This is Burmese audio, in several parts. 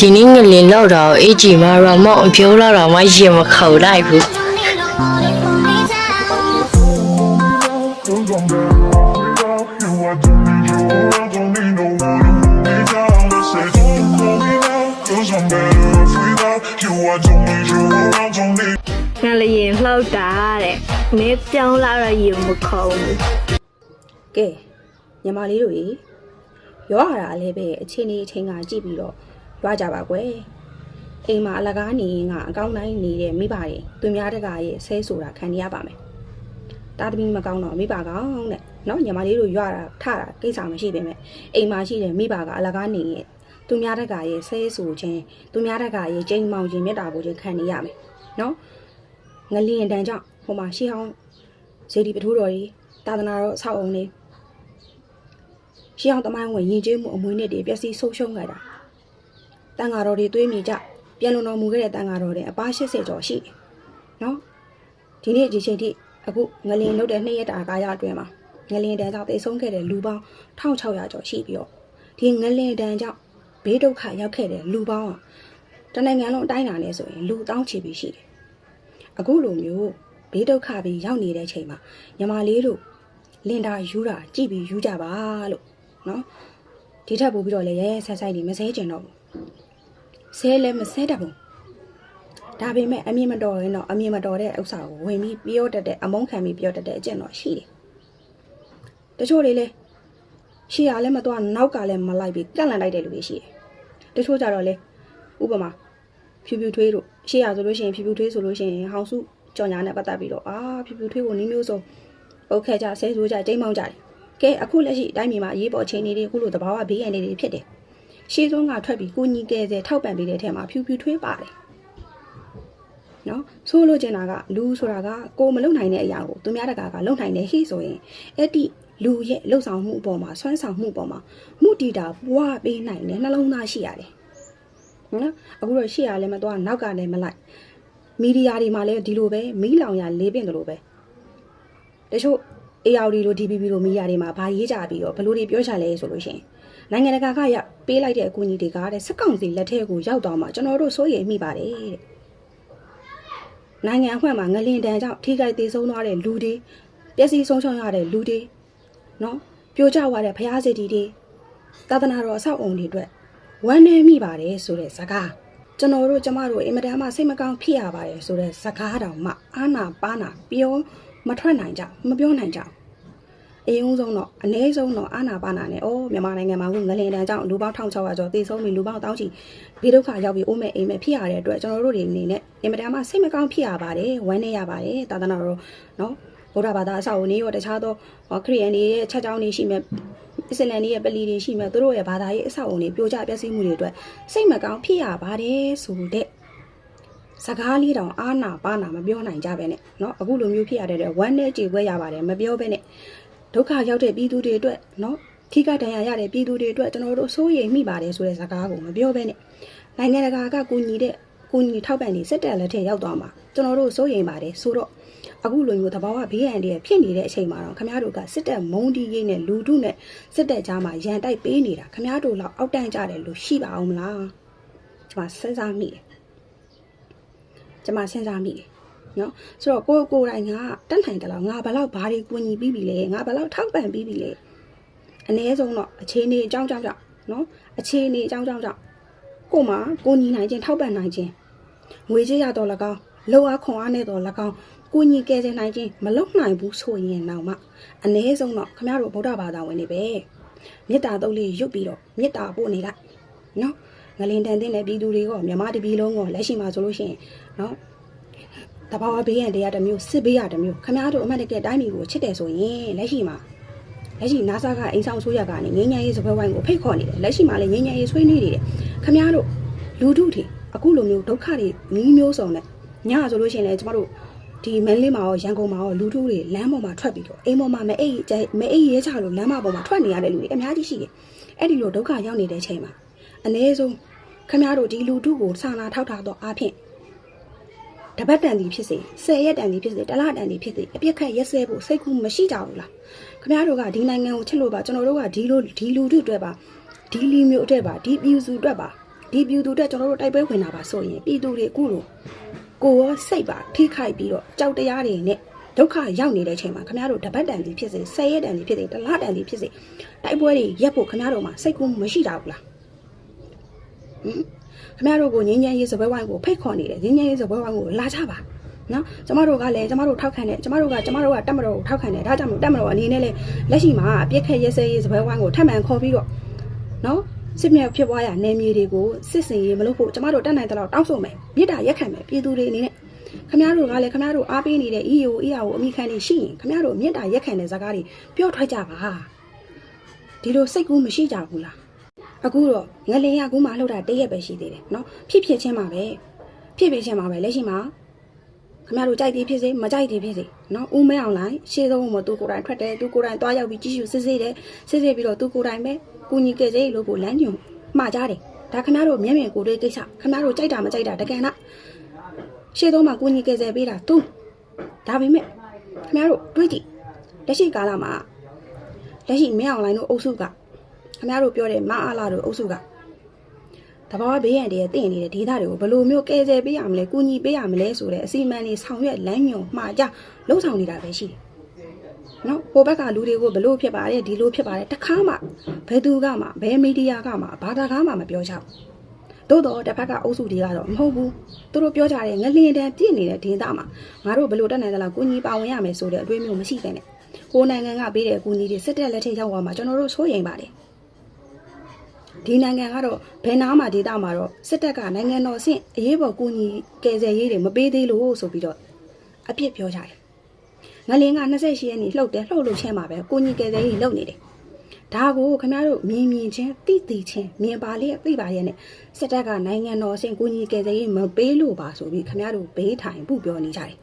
ဒီနေ့ငလင်လောက်တာကိုအေးကြီးမရမောင်အပြောလောက်တာမှရင်မခုန်လိုက်ဘူး Cause I'm better without you. I don't need you around, don't need no one to hold me down. They say don't call me now, cause I'm better off without you. I don't need you around, don't need ငလျင်လှောက်တာတဲ့မင်းပြောင်းလာတော့ရင်မခုံဘူးကဲညီမလေးတို့ရေရောရတာလည်းပဲအချင်းကြီးအချင်းကကြည့်ပြီးတော့ ရွာကြပါကွယ်အိမ်မှာအလကားနေရင်ကအကောင်းတိုင်းနေတဲ့မိဘတွေသူများတကာရဲ့ဆဲဆိုတာခံရပါမယ်တာသမီမကောင်းတော့မိဘကောင်းတဲ့နော်ညီမလေးတို့ရွာတာထတာကိစ္စမရှိပေမဲ့အိမ်မှာရှိတဲ့မိဘကအလကားနေရင်သူများတကာရဲ့ဆဲဆိုခြင်းသူများတကာရဲ့ကြိမ်မောင်ခြင်းမေတ္တာပို့ခြင်းခံနေရမယ်နော်ငလျင်တန်ကြောင့်ဟိုမှာရှေးဟောင်းဇေဒီပထိုးတော်ကြီးသာသနာတော်အဆောက်အုံလေးရှေးအောင်တမိုင်းဝင်ရင်ကျေးမှုအမွေနဲ့တွေပျက်စီးဆုံးရှုံးခဲ့တာ တန်ဃာတော်တွေတွေးမိကြပြန်လုံတော်မူခဲ့တဲ့တန်ဃာတော်တွေအပါ80ကျော်ရှိတယ်နော်ဒီနေ့ဒီချိန်ထိအခုငလင်လုတ်တဲ့နှစ်ရက်တာကာလအတွင်းမှာငလင်တန်းကြောင့်တိတ်ဆုံးခဲ့တဲ့လူပေါင်း1600ကျော်ရှိပြီးတော့ဒီငလင်တန်းကြောင့်ဘေးဒုက္ခရောက်ခဲ့တဲ့လူပေါင်းอ่ะတနိုင်ငံလုံးအတိုင်းအတာနဲ့ဆိုရင်လူတောင်းချီပြီးရှိတယ်အခုလိုမျိုးဘေးဒုက္ခပြီးရောက်နေတဲ့ချိန်မှာညီမလေးတို့လင်တာယူတာကြည့်ပြီးယူကြပါလို့နော်ဒီထက်ပိုပြီးတော့လည်းရဲရဲဆက်ဆိုင်နေမဆဲကျင်တော့ဘူး ဆဲလည်းမဆဲတတ်ဘူးဒါပေမဲ့အမြင်မတော်ရင်တော့အမြင်မတော်တဲ့ဥစ္စာကိုဝင်ပြီးပြောတတ်တဲ့အမုန်းခံပြီးပြောတတ်တဲ့အကျင့်တော့ရှိတယ်တချို့တွေလည်းရှေ့ရလည်းမသွားနောက်ကလည်းမလိုက်ပြီးကန့်လန့်လိုက်တဲ့လူတွေရှိတယ်တချို့ကြတော့လေဥပမာဖြူဖြူထွေးတို့ရှေ့ရဆိုလို့ရှိရင်ဖြူဖြူထွေးဆိုလို့ရှိရင်ဟောင်စုကြော်ညာနဲ့ပတ်သက်ပြီးတော့အာဖြူဖြူထွေးကိုနီးမျိုးစုံပုတ်ခဲ့ကြဆဲဆိုကြတိမ်မောင်းကြတယ်ကဲအခုလက်ရှိအတိုင်းပြည်မှာအရေးပေါ်အခြေအနေတွေအခုလိုတဘာဝဘေးရန်တွေဖြစ်တယ်။ ရှေးဆုံးကထွက်ပြီးကိုညီကဲစေထောက်ပံ့ပေးတဲ့ထဲမှာဖြူဖြူထွေးပါတယ်။နော်ဆိုလို့ကျင်တာကလူဆိုတာကကိုမလုံနိုင်တဲ့အရာကိုသူများတကာကလုံနိုင်တယ်ဟိဆိုရင်အဲ့ဒီလူရဲ့လှုပ်ဆောင်မှုအပေါ်မှာဆွမ်းဆောင်မှုအပေါ်မှာမှုတည်တာပွားပေးနိုင်တယ်နှလုံးသားရှိရတယ်။နော်အခုတော့ရှိရလည်းမသွားနောက်ကလည်းမလိုက်မီဒီယာတွေမှာလည်းဒီလိုပဲမီးလောင်ရလေးပင့်တယ်လို့ပဲတချို့ AR လို DBB လိုမီဒီယာတွေမှာဘာရေးကြပြီးတော့ဘလို့တွေပြောချလဲဆိုလို့ရှိရင်နိုင်ငံတကာကရပေးလိုက်တဲ့အကူအညီတွေကတဲ့စက်ကောင်စီလက်ထက်ကိုရောက်သွားမှကျွန်တော်တို့စိုးရိမ်မိပါတယ်တဲ့နိုင်ငံအခွင့်မှာငလင်တန်ကြောင့်ထိခိုက်သေးဆုံးသွားတဲ့လူတွေပျက်စီးဆုံးရှုံးရတဲ့လူတွေနော်ပြိုကျသွားတဲ့ဖျားစီတီတွေသာသနာတော်အဆောက်အုံတွေအတွက်ဝမ်းနည်းမိပါတယ်ဆိုတဲ့စကားကျွန်တော်တို့ကျမတို့အင်မတန်မှစိတ်မကောင်းဖြစ်ရပါတယ်ဆိုတဲ့စကားတောင်မှအာနာပါနာပြော မထွက်နိုင်ကြမပြောနိုင်ကြဘူးအရင်ဆုံးတော့အ ਨੇ ဆုံးတော့အာနာပါနာနဲ့ဩမြန်မာနိုင်ငံမှာခုငလင်တန်းကြောင့်လူပေါင်း1600ကျော်သေဆုံးပြီးလူပေါင်းတောင်းချီဘေးဒုက္ခရောက်ပြီးအိုးမဲ့အိမ်မဲ့ဖြစ်ရတဲ့အတွက်ကျွန်တော်တို့တွေအနေနဲ့အင်မတန်မှစိတ်မကောင်းဖြစ်ရပါတယ်ဝမ်းနည်းရပါတယ်သာသနာတော်နော်ဗုဒ္ဓဘာသာအဆောက်အဦတွေရောတခြားသောခရစ်ယာန်တွေရဲ့ချက်ကြောင်းတွေရှိမဲ့အစ္စလမ်တွေရဲ့ပလီတွေရှိမဲ့သူတို့ရဲ့ဘာသာရေးအဆောက်အဦတွေပြိုကျပျက်စီးမှုတွေအတွက်စိတ်မကောင်းဖြစ်ရပါတယ်ဆိုတဲ့ စကားလေးတောင်အာနာပါနာမပြောနိုင်ကြပဲနဲ့เนาะအခုလိုမျိုးဖြစ်ရတဲ့အတွက်ဝမ်းနဲ့ကြေခွဲရပါတယ်မပြောဘဲနဲ့ ဒုက္ခရောက်တဲ့ပြည်သူတွေအတွက်နော်ထိခိုက်ဒဏ်ရာရတဲ့ပြည်သူတွေအတွက်ကျွန်တော်တို့စိုးရိမ်မိပါတယ်ဆိုတဲ့စကားကိုမပြောဘဲနဲ့နိုင်ငံတကာကကူညီတဲ့ကူညီထောက်ပံ့နေစစ်တပ်လက်ထက်ရောက်သွားမှာကျွန်တော်တို့စိုးရိမ်ပါတယ်ဆိုတော့အခုလိုမျိုးသဘာဝဘေးရန်တွေဖြစ်နေတဲ့အချိန်မှာတော့ခမားတို့ကစစ်တပ်မုံတီးရေးနဲ့လူထုနဲ့စစ်တပ်ကြားမှာရန်တိုက်ပေးနေတာခမားတို့လောက်အောက်တန်းကြတယ်လို့ရှိပါအောင်မလားကျွန်မစဉ်းစားမိတယ် ကျွန်မစဉ်းစားမိတယ်နော်ဆိုတော့ကိုကိုယ်တိုင်ကတက်နိုင်တယ်လို့ငါဘလောက်ဘာတွေကူညီပြီးပြီလဲငါဘလောက်ထောက်ပံ့ပြီးပြီလဲအ ਨੇ ဆုံးတော့အခြေအနေအကြောင်းကြောင့်ကြောင့်နော်အခြေအနေအကြောင်းကြောင့်ကြောင့်ကို့မှာကိုညီနိုင်ခြင်းထောက်ပံ့နိုင်ခြင်းငွေကြေးရတော့၎င်းလောအားခွန်အားနဲ့တော့၎င်းကိုညီကယ်ဆယ်နိုင်ခြင်းမလုပ်နိုင်ဘူးဆိုရင်တော့မှအ ਨੇ ဆုံးတော့ခမရတို့ဗုဒ္ဓဘာသာဝင်တွေပဲမေတ္တာတုတ်လေးရွတ်ပြီးတော့မေတ္တာပို့နေလိုက်နော်ငလင်တန်တဲ့ပြည်သူတွေကမြမတပြည်လုံးကလက်ရှိမှာဆိုလို့ရှိရင်နော် တဘာဝဘေးရန်တရားတစ်မျိုးစစ်ဘေးရတစ်မျိုးခမားတို့အမှတ်တကယ်တိုင်းပြည်ကိုချစ်တယ်ဆိုရင်လက်ရှိမှာလက်ရှိ NASA ကအိမ်ဆောင်ဆိုရကနေငင်းငယ်ရေးစပွဲဝိုင်းကိုဖိတ်ခေါ်နေတယ်လက်ရှိမှာလည်းငင်းငယ်ရေးဆွေးနွေးနေတယ်ခမားတို့လူထုတွေအခုလိုမျိုးဒုက္ခတွေမျိုးမျိုးစုံနဲ့ညဆိုလို့ရှိရင်လည်းကျမတို့ဒီမန်းလေးမှာရောရန်ကုန်မှာရောလူထုတွေလမ်းပေါ်မှာထွက်ပြီးတော့အိမ်ပေါ်မှာမအိတ်မအိတ်ရဲချလို့လမ်းမပေါ်မှာထွက်နေရတဲ့လူတွေအများကြီးရှိတယ်အဲ့ဒီလိုဒုက္ခရောက်နေတဲ့အချိန်မှာအ ਨੇ ဆုံးခမားတို့ဒီလူထုကိုစာနာထောက်ထားတော့အားဖြင့် တပတ်တန်စီဖြစ်စေဆယ်ရက်တန်စီဖြစ်စေတစ်လတန်စီဖြစ်စေအပြစ်ခတ်ရက်စဲဖို့စိတ်ကူးမရှိကြဘူးလားခင်ဗျားတို့ကဒီနိုင်ငံကိုချစ်လို့ပါကျွန်တော်တို့ကဒီလိုဒီလူထုအတွက်ပါဒီလီမျိုးအတွက်ပါဒီပြည်စုအတွက်ပါဒီပြည်သူတက်ကျွန်တော်တို့တိုက်ပွဲဝင်တာပါဆိုရင်ပြည်သူတွေအခုလိုကိုရောစိတ်ပါထိခိုက်ပြီးတော့ကြောက်တရားတွေနဲ့ဒုက္ခရောက်နေတဲ့အချိန်မှာခင်ဗျားတို့တပတ်တန်ကြီးဖြစ်စေဆယ်ရက်တန်ကြီးဖြစ်စေတစ်လတန်ကြီးဖြစ်စေတိုက်ပွဲတွေရက်ဖို့ခင်ဗျားတို့မှာစိတ်ကူးမရှိကြဘူးလားဟင် ခင်ဗျားတို့ကိုငင်းငင်းရေးစပွဲဝိုင်းကိုဖိတ်ခေါ်နေတယ်ငင်းငင်းရေးစပွဲဝိုင်းကိုလာကြပါနော်ကျမတို့ကလည်းကျမတို့ထောက်ခံတယ်ကျမတို့ကကျမတို့ကတက်မတော်ကိုထောက်ခံတယ်ဒါကြောင့်မို့တက်မတော်အနေနဲ့လည်းလက်ရှိမှာအပြစ်ခက်ရဲစဲရေးစပွဲဝိုင်းကိုထပ်မံခေါ်ပြီးတော့နော်စစ်မြေဖြစ်ပွားရနယ်မြေတွေကိုစစ်စင်ရေးမလုပ်ဖို့ကျမတို့တက်နိုင်တဲ့လောက်တောင်းဆိုမယ်မြစ်တာရက်ခံမယ်ပြည်သူတွေအနေနဲ့ခမရတို့ကလည်းခမရတို့အားပေးနေတဲ့ EO EAO အမိခံနေရှိရင်ခမရတို့မြစ်တာရက်ခံတဲ့ဇာကားတွေပြောထွက်ကြပါဒီလိုစိတ်ကူးမရှိကြဘူးလား အခုတော့ငလင်ရကူးမှလှုပ်တာတရက်ပဲရှိသေးတယ်နော်ဖြစ်ဖြစ်ချင်းပါပဲဖြစ်ဖြစ်ချင်းပါပဲလက်ရှိမှာခမရတို့ကြိုက်သေးဖြစ်စေမကြိုက်သေးဖြစ်စေနော်ဦးမဲအောင်လိုက်ရှေ့ဆုံးမှာသူကိုယ်တိုင်ထွက်တယ်သူကိုယ်တိုင်သွားရောက်ပြီးကြည့်ရှုစစ်ဆေးတယ်စစ်ဆေးပြီးတော့သူကိုယ်တိုင်ပဲကူညီကြစေလို့ကိုလမ်းညွှန်မှားကြတယ်ဒါခမရတို့မျက်မြင်ကိုယ်တွေ့ကိစ္စခမရတို့ကြိုက်တာမကြိုက်တာတကယ်နာရှေ့ဆုံးမှာကူညီကြစေပေးတာသူဒါပေမဲ့ခမရတို့တွေးကြည့်လက်ရှိကာလမှာလက်ရှိမင်းအောင်လိုင်းတို့အုပ်စုက ခမရတို့ပြောတဲ့မအားလာတို့အုပ်စုကတဘာဝဘေးရန်တည်းတင့်နေတဲ့ဒေသတွေကိုဘယ်လိုမျိုးကယ်ဆယ်ပေးရမလဲကူညီပေးရမလဲဆိုတဲ့အစီအမံတွေဆောင်ရွက်လမ်းညွှန်မှားကြလှုပ်ဆောင်နေတာပဲရှိတယ်နော်ဟိုဘက်ကလူတွေကိုဘလို့ဖြစ်ပါတယ်ဒီလိုဖြစ်ပါတယ်တခါမှဘယ်သူကမှဘယ်မီဒီယာကမှဘာသာကားမှမပြောချဘူးသို့တော့တစ်ဖက်ကအုပ်စုတွေကတော့မဟုတ်ဘူးသူတို့ပြောကြတယ်ငလင်တန်းပြည့်နေတဲ့ဒေသမှာငါတို့ဘလို့တက်နိုင်သလားကိုကြီးပါဝင်ရမယ်ဆိုတဲ့အတွေးမျိုးမရှိတဲ့နဲ့ကိုယ်နိုင်ငံကပေးတဲ့အကူအညီတွေစစ်တပ်လက်ထက်ရောက်သွားမှာကျွန်တော်တို့စိုးရိမ်ပါတယ် ဒီနိုင်ငံကတော့ဘယ်နားမှာဒေသမှာတော့စစ်တပ်ကနိုင်ငံတော်အဆင့်အရေးပေါ်ကူညီကယ်ဆယ်ရေးတွေမပေးသေးလို့ဆိုပြီးတော့အပြစ်ပြောကြတယ်ငလင်က28ရက်နေ့လှုပ်တယ်လှုပ်လို့ချင်းမှာပဲကိုညီကယ်ဆယ်ရေးလှုပ်နေတယ်ဒါကိုခင်ဗျားတို့မြင်မြင်ချင်းတိတိချင်းမြင်ပါလေသိပါရဲ့နဲ့စစ်တပ်ကနိုင်ငံတော်အဆင့်ကူညီကယ်ဆယ်ရေးမပေးလို့ပါဆိုပြီးခင်ဗျားတို့ဘေးထိုင်ပူပြောနေကြတယ်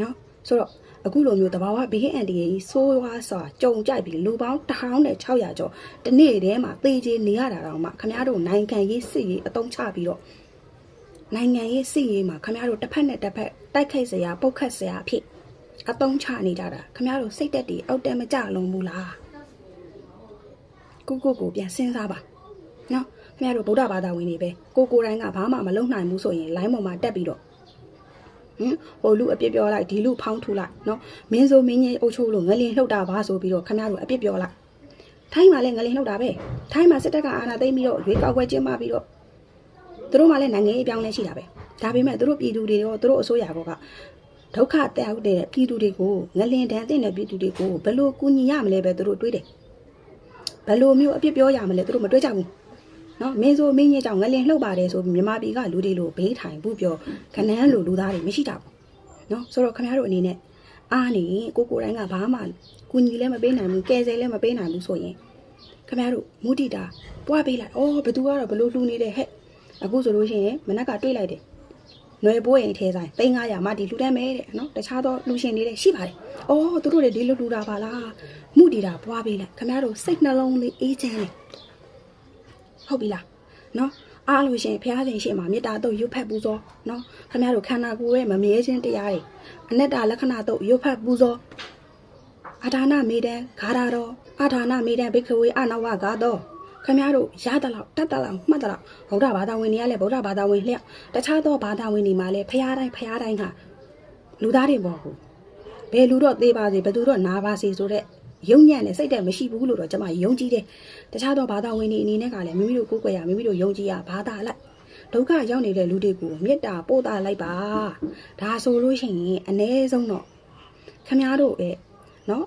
နော် ဆိုတော့အခုလိုမျိုးတဘာဝဘေးအန်တီရေးဆိုးရွားစွာကြုံကြိုက်ပြီးလူပေါင်း1600ကျော်တနေ့တည်းမှာသေချေနေရတာတော့မှခင်ဗျားတို့နိုင်ငံရေးစစ်ရေးအတုံးချပြီးတော့နိုင်ငံရေးစစ်ရေးမှာခင်ဗျားတို့တစ်ဖက်နဲ့တစ်ဖက်တိုက်ခိုက်စရာပုတ်ခတ်စရာအဖြစ်အတုံးချနေကြတာခင်ဗျားတို့စိတ်တက်တီအောက်တက်မကြလုံးဘူးလားကိုကိုကိုပြန်စဉ်းစားပါနော်ခင်ဗျားတို့ဗုဒ္ဓဘာသာဝင်တွေပဲကိုကိုတိုင်းကဘာမှမလုပ်နိုင်ဘူးဆိုရင် line ပေါ်မှာတက်ပြီးတော့ ဟင်ဟိုလူအပြစ်ပြောလိုက်ဒီလူဖောင်းထူလိုက်နော်မင်းဆိုမင်းကြီးအုပ်ချုပ်လို့ငလင်လှုပ်တာပါဆိုပြီးတော့ခင်ဗျားတို့အပြစ်ပြောလိုက်ထိုင်းမှာလည်းငလင်လှုပ်တာပဲထိုင်းမှာစစ်တပ်ကအာဏာသိမ်းပြီးတော့ရွေးကောက်ပွဲကျင်းပပြီးတော့သူတို့မှလည်းနိုင်ငံရေးအပြောင်းလဲရှိတာပဲဒါပေမဲ့သူတို့ပြည်သူတွေရောသူတို့အစိုးရကောကဒုက္ခတက်ရောက်တဲ့ပြည်သူတွေကိုငလင်တန်းအသိတဲ့ပြည်သူတွေကိုဘယ်လိုကူညီရမလဲပဲသူတို့တွေးတယ်ဘယ်လိုမျိုးအပြစ်ပြောရမလဲသူတို့မတွေးကြဘူး နော်မင်းဆိုမင်းကြီးကြောင့်ငလင်လှုပ်ပါတယ်ဆိုပြီးမြန်မာပြည်ကလူတွေလိုဘေးထိုင်ဘူးပြောခနန်းလိုလူသားတွေမရှိတာဘူးနော်ဆိုတော့ခင်ဗျားတို့အနေနဲ့အားနေကိုကိုတိုင်းကဘာမှကူညီလည်းမပေးနိုင်ဘူးကယ်ဆယ်လည်းမပေးနိုင်ဘူးဆိုရင်ခင်ဗျားတို့မူတီတာပွားပေးလိုက်အော်ဘသူကတော့ဘလို့လှူနေတယ်ဟဲ့အခုဆိုလို့ရှိရင်မနက်ကတွေးလိုက်တယ်ຫນွယ်ပိုးရင်ထဲဆိုင်3900မှဒီလှူတန်းမယ်တဲ့နော်တခြားသောလူရှင်တွေလည်းရှိပါတယ်။အော်သူတို့တွေဒီလိုလှူတာပါလား။မှုတီတာပွားပေးလိုက်ခင်ဗျားတို့စိတ်နှလုံးလေးအေးချမ်းနေ ဟုတ်ပြီလားနော်အားလို့ရှရင်ဖះရှင်ရှေ့မှာမေတ္တာတော့ရွတ်ဖက်ပူဇော်နော်ခင်ဗျားတို့ခန္ဓာကိုယ်ရဲ့မမြဲခြင်းတရားတွေအနတ္တလက္ခဏာတော့ရွတ်ဖက်ပူဇော်အာဒါနမေတံဂါရတော်အာဒါနမေတံဘိက္ခဝေအနဝဂါတော်ခင်ဗျားတို့ရတလောက်တတ်တလောက်မှတ်တလောက်ဗုဒ္ဓဘာသာဝင်တွေကလည်းဗုဒ္ဓဘာသာဝင်လျက်တခြားသောဘာသာဝင်တွေမှာလည်းဖះတိုင်းဖះတိုင်းဟာလူသားတွေပေါ့ဟုတ်ဘယ်လူတော့သေးပါစေဘယ်သူတော့နာပါစေဆိုတဲ့ ယုံညံ့တဲ့စိတ်တက်မရှိဘူးလို့တော့ကျွန်မယုံကြည်တယ်တခြားသောဘာသာဝင်တွေအနေနဲ့ကလည်းမိမိတို့ကိုယ်ကိုယ်ရမိမိတို့ယုံကြည်ရဘာသာလိုက်ဒုက္ခရောက်နေတဲ့လူတွေကိုမေတ္တာပို့တာလိုက်ပါဒါဆိုလို့ရှိရင်အ ਨੇ ဆုံးတော့ခမည်းတော်ရဲ့နော်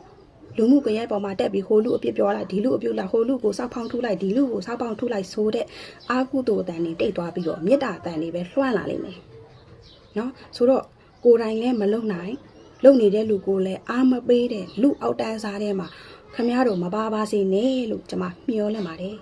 လူမှုကွန်ရက်ပေါ်မှာတက်ပြီးဟိုလူအပြစ်ပြောလိုက်ဒီလူအပြစ်လိုက်ဟိုလူကိုစောက်ဖောင်းထုလိုက်ဒီလူကိုစောက်ဖောင်းထုလိုက်ဆိုတဲ့အာကုသိုလ်တန်တွေတိတ်သွားပြီးတော့မေတ္တာတန်တွေပဲလွှမ်းလာလိမ့်မယ်နော်ဆိုတော့ကိုယ်တိုင်လည်းမလုံနိုင် လုံနေတဲ့လူကိုလည်းအာမပေးတဲ့လူအောက်တန်းစားထဲမှာခမည်းတော်မပါပါစေနဲ့လို့ကျွန်မမျှော်လင့်ပါတယ်